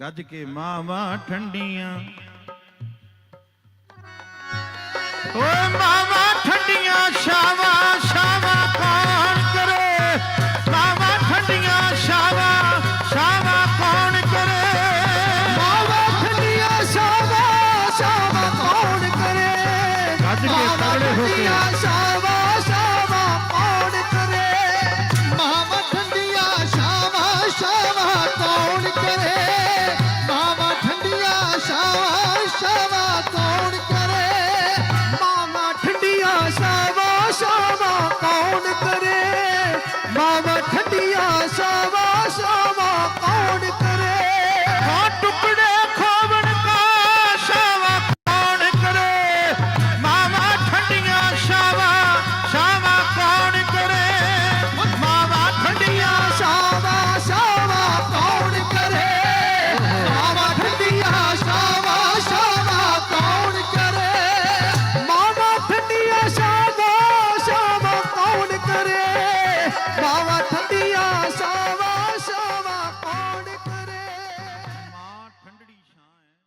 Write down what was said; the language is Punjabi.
ਗੱਜ ਕੇ ਮਾਵਾ ਠੰਡੀਆਂ। ਓਏ ਮਾਵਾਂ দাওয়াত